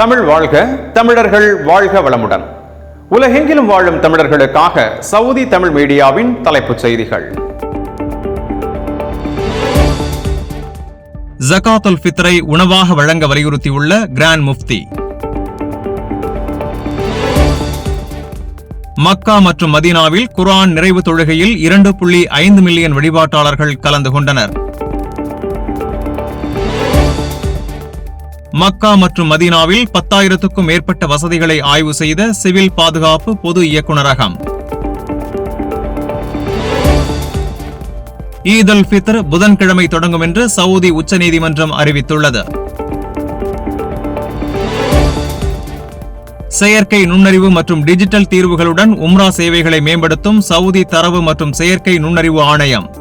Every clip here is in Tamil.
தமிழ் வாழ்க தமிழர்கள் வாழ்க வளமுடன். உலகெங்கிலும் வாழும் தமிழர்களுக்காக சவுதி தமிழ் மீடியாவின் தலைப்புச் செய்திகள். ஜகாத்துல் ஃபித்ரை உணவாக வழங்க வலியுறுத்தியுள்ள கிராண்ட் முஃப்தி. மக்கா மற்றும் மதீனாவில் குரான் நிறைவு தொழுகையில் இரண்டு புள்ளி ஐந்து மில்லியன் வழிபாட்டாளர்கள் கலந்து கொண்டனர். மக்கா மற்றும் மதீனாவில் பத்தாயிரத்துக்கும் மேற்பட்ட வசதிகளை ஆய்வு செய்த சிவில் பாதுகாப்பு பொது இயக்குநரகம். ஈத் அல் ஃபித்ர் புதன்கிழமை தொடங்கும் என்று சவுதி உச்சநீதிமன்றம் அறிவித்துள்ளது. செயற்கை நுண்ணறிவு மற்றும் டிஜிட்டல் தீர்வுகளுடன் உம்ரா சேவைகளை மேம்படுத்தும் சவுதி தரவு மற்றும் செயற்கை நுண்ணறிவு ஆணையம்.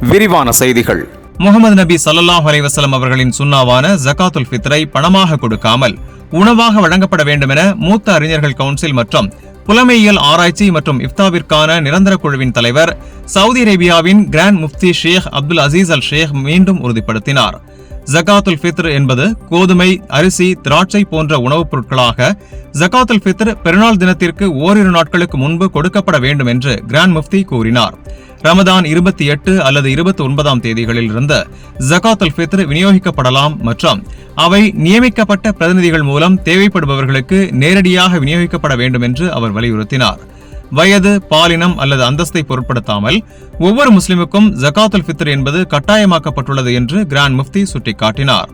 விரிவான செய்திகள். முகமது நபி சல்லாஹ் அலைவசலம் அவர்களின் சுண்ணாவான ஜகாத்துல் ஃபித்ரை பணமாக கொடுக்காமல் உணவாக வழங்கப்பட வேண்டும் என மூத்த அறிஞர்கள் கவுன்சில் மற்றும் புலமையியல் ஆராய்ச்சி மற்றும் இஃப்தாவிற்கான நிரந்தர குழுவின் தலைவர் சவுதி அரேபியாவின் grand Mufti Sheikh Abdul Aziz Al Sheikh மீண்டும் உறுதிப்படுத்தினார். ஜகாத்துல் ஃபித்ர் என்பது கோதுமை அரிசி திராட்சை போன்ற உணவுப் பொருட்களாக ஜகாத்துல் ஃபித்ர் பெருநாள் தினத்திற்கு ஓரிரு நாட்களுக்கு முன்பு கொடுக்கப்பட வேண்டும் என்று கிராண்ட் முஃப்தி கூறினார். ரமதான் இருபத்தி எட்டு அல்லது இருபத்தி ஒன்பதாம் தேதிகளில் இருந்து ஜகாத்துல் ஃபித்ர் விநியோகிக்கப்படலாம் மற்றும் அவை நியமிக்கப்பட்ட பிரதிநிதிகள் மூலம் தேவைப்படுபவர்களுக்கு நேரடியாக விநியோகிக்கப்பட வேண்டும் என்று அவர் வலியுறுத்தினார். வயது பாலினம் அல்லது அந்தஸ்தை பொருட்படுத்தாமல் ஒவ்வொரு முஸ்லிமுக்கும் ஜகாத்துல் ஃபித்ர் என்பது கட்டாயமாக்கப்பட்டுள்ளது என்று கிராண்ட் முஃப்தி சுட்டிக்காட்டினார்.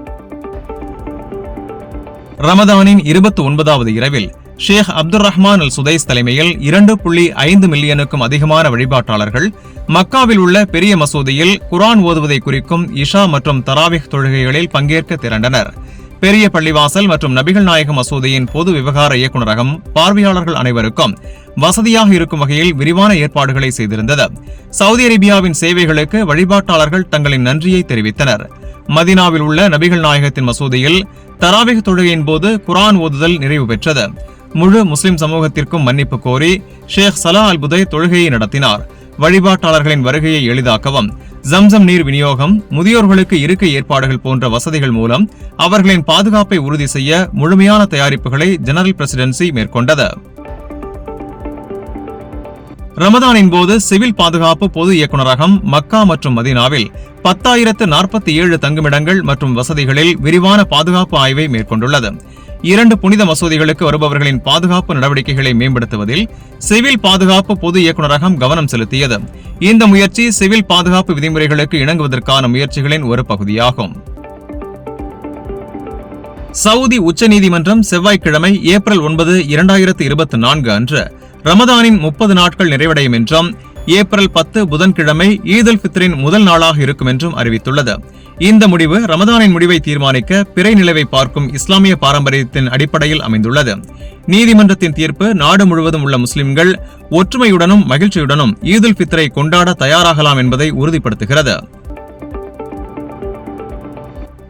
ரமதானின் இருபத்தி ஒன்பதாவது இரவில் ஷேக் அப்துல் ரஹ்மான் அல் சுதைஸ் தலைமையில் இரண்டு புள்ளி ஐந்து மில்லியனுக்கும் அதிகமான வழிபாட்டாளர்கள் மக்காவில் உள்ள பெரிய மசூதியில் குரான் ஓதுவதை குறிக்கும் இஷா மற்றும் தராவிஹ் தொழுகைகளில் பங்கேற்க திரண்டனர். பெரிய பள்ளிவாசல் மற்றும் நபிகள் நாயக மசூதியின் பொது விவகார இயக்குநரகம் பார்வையாளர்கள் அனைவருக்கும் வசதியாக இருக்கும் வகையில் விரிவான ஏற்பாடுகளை செய்திருந்தது. சவுதி அரேபியாவின் சேவைகளுக்கு வழிபாட்டாளர்கள் தங்களின் நன்றியை தெரிவித்தனர். மதீனாவில் உள்ள நபிகள் நாயகத்தின் மசூதியில் தராவிக தொழுகையின் போது குரான் ஓதுதல் நிறைவு பெற்றது. முழு முஸ்லிம் சமூகத்திற்கும் மன்னிப்பு கோரி ஷேக் சலா அல் புதை தொழுகையை நடத்தினார். வழிபாட்டாளர்களின் வருகையை எளிதாக்கவும் ஜம்சம் நீர் விநியோகம் முதியோர்களுக்கு இருக்கை ஏற்பாடுகள் போன்ற வசதிகள் மூலம் அவர்களின் பாதுகாப்பை உறுதி செய்ய முழுமையான தயாரிப்புகளை ஜெனரல் பிரசிடென்சி மேற்கொண்டது. ரமதானின் போது சிவில் பாதுகாப்பு பொது இயக்குநரகம் மக்கா மற்றும் மதீனாவில் பத்தாயிரத்து நாற்பத்தி ஏழு தங்குமிடங்கள் மற்றும் வசதிகளில் விரிவான பாதுகாப்பு ஆய்வை மேற்கொண்டுள்ளது. இரண்டு புனித மசூதிகளுக்கு வருபவர்களின் பாதுகாப்பு நடவடிக்கைகளை மேம்படுத்துவதில் சிவில் பாதுகாப்பு பொது இயக்குநரகம் கவனம் செலுத்தியது. இந்த முயற்சி சிவில் பாதுகாப்பு விதிமுறைகளுக்கு இணங்குவதற்கான முயற்சிகளின் ஒரு பகுதியாகும். சவுதி உச்சநீதிமன்றம் செவ்வாய்க்கிழமை ஏப்ரல் ஒன்பது இரண்டாயிரத்து இருபத்தி நான்கு அன்று ரமதானின் முப்பது நாட்கள் நிறைவடையும் என்றும் ஏப்ரல் பத்து புதன்கிழமை ஈத் உல் பித்ரின் முதல் நாளாக இருக்கும் என்றும் அறிவித்துள்ளது. இந்த முடிவு ரமதானின் முடிவை தீர்மானிக்க பிறை நிலவை பார்க்கும் இஸ்லாமிய பாரம்பரியத்தின் அடிப்படையில் அமைந்துள்ளது. நீதிமன்றத்தின் தீர்ப்பு நாடு முழுவதும் உள்ள முஸ்லிம்கள் ஒற்றுமையுடனும் மகிழ்ச்சியுடனும் ஈத் உல் பித்ரை கொண்டாட தயாராகலாம் என்பதை உறுதிப்படுத்துகிறது.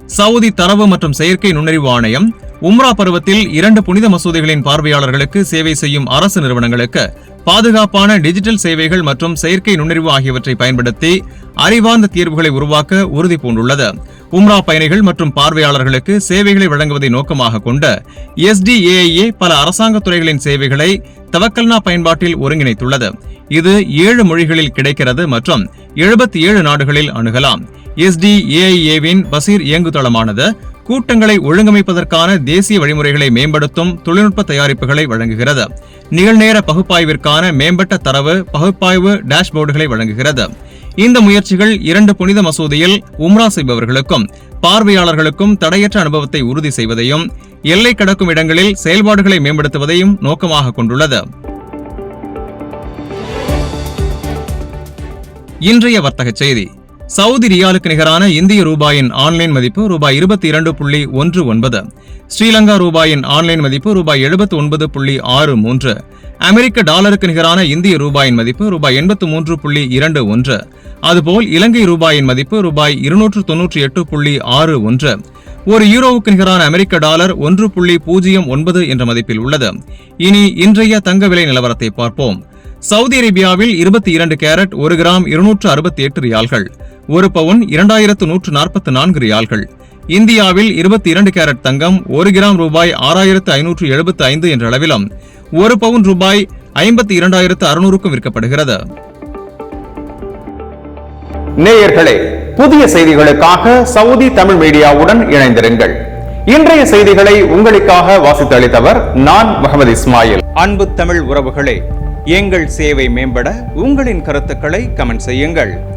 சவுதி தரவு மற்றும் செயற்கை நுண்ணறிவு ஆணையம் உம்ரா பருவத்தில் இரண்டு புனித மசூதிகளின் பார்வையாளர்களுக்கு சேவை செய்யும் அரசு நிறுவனங்களுக்கு பாதுகாப்பான டிஜிட்டல் சேவைகள் மற்றும் செயற்கை நுண்ணறிவு ஆகியவற்றை பயன்படுத்தி அறிவார்ந்த தீர்வுகளை உருவாக்க உறுதி பூண்டுள்ளது உம்ரா பயணிகள் மற்றும் பார்வையாளர்களுக்கு சேவைகளை வழங்குவதை நோக்கமாக கொண்ட எஸ்டிஏஐஏ பல அரசாங்க துறைகளின் சேவைகளை தவக்கல்னா பயன்பாட்டில் ஒருங்கிணைத்துள்ளது. இது ஏழு மொழிகளில் கிடைக்கிறது மற்றும் எழுபத்தி ஏழு நாடுகளில் அணுகலாம். எஸ்டிஏஐஏவின் பசீர் இயங்குதளமானது கூட்டங்களை ஒழுங்கமைப்பதற்கான தேசிய வழிமுறைகளை மேம்படுத்தும் தொழில்நுட்ப தயாரிப்புகளை வழங்குகிறது. நிகழ்நேர பகுப்பாய்விற்கான மேம்பட்ட தரவு பகுப்பாய்வு டேஷ்போர்டுகளை வழங்குகிறது. இந்த முயற்சிகள் இரண்டு புனித மசூதியில் உம்ரா செய்பவர்களுக்கும் பார்வையாளர்களுக்கும் தடையற்ற அனுபவத்தை உறுதி செய்வதையும் எல்லை கடக்கும் இடங்களில் செயல்பாடுகளை மேம்படுத்துவதையும் நோக்கமாக கொண்டுள்ளது. இன்றைய வர்த்தக செய்தி. சவுதி ரியாலுக்கு நிகரான இந்திய ரூபாயின் ஆன்லைன் மதிப்பு ரூபாய் இருபத்தி இரண்டு புள்ளி ஒன்று ஒன்பது ஸ்ரீலங்கா ரூபாயின் ஆன்லைன் மதிப்பு ரூபாய் எழுபத்தி ஒன்பது புள்ளி ஆறு மூன்று அமெரிக்க டாலருக்கு நிகரான இந்திய ரூபாயின் மதிப்பு ரூபாய் எண்பத்து மூன்று புள்ளி இரண்டு ஒன்று அதுபோல் இலங்கை ரூபாயின் மதிப்பு ரூபாய் இருநூற்று தொன்னூற்றி எட்டு புள்ளி ஆறு ஒன்று ஒரு யூரோவுக்கு நிகரான அமெரிக்க டாலர் ஒன்று புள்ளி பூஜ்ஜியம் ஒன்பது என்ற மதிப்பில் உள்ளது. இனி இன்றைய தங்க விலை நிலவரத்தை பார்ப்போம். சவுதி அரேபியாவில் இருபத்தி இரண்டு கேரட் ஒரு கிராம் இருநூற்று அறுபத்தி எட்டு ரியால்கள் ஒரு பவுன் இரண்டாயிரத்து நூற்று நாற்பத்தி நான்கு ரியால்கள். இந்தியாவில் இருபத்தி இரண்டு கேரட் தங்கம் ஒரு கிராம் ரூபாய் ஆறாயிரத்து ஐநூற்று எழுபத்து ஐந்து என்ற அளவிலும் ஒரு பவுன் ரூபாய் ஐம்பத்தி இரண்டாயிரத்து அறுநூறுக்கும் விற்கப்படுகிறது. நேயர்களே புதிய செய்திகளுக்காக சவுதி தமிழ் மீடியாவுடன் இணைந்திருங்கள். இன்றைய செய்திகளை உங்களுக்காக வாசித்து அளித்தவர் நான் முகமது இஸ்மாயில். அன்பு தமிழ் உறவுகளே எங்கள் சேவை மேம்பட உங்களின் கருத்துக்களை கமெண்ட் செய்யுங்கள்.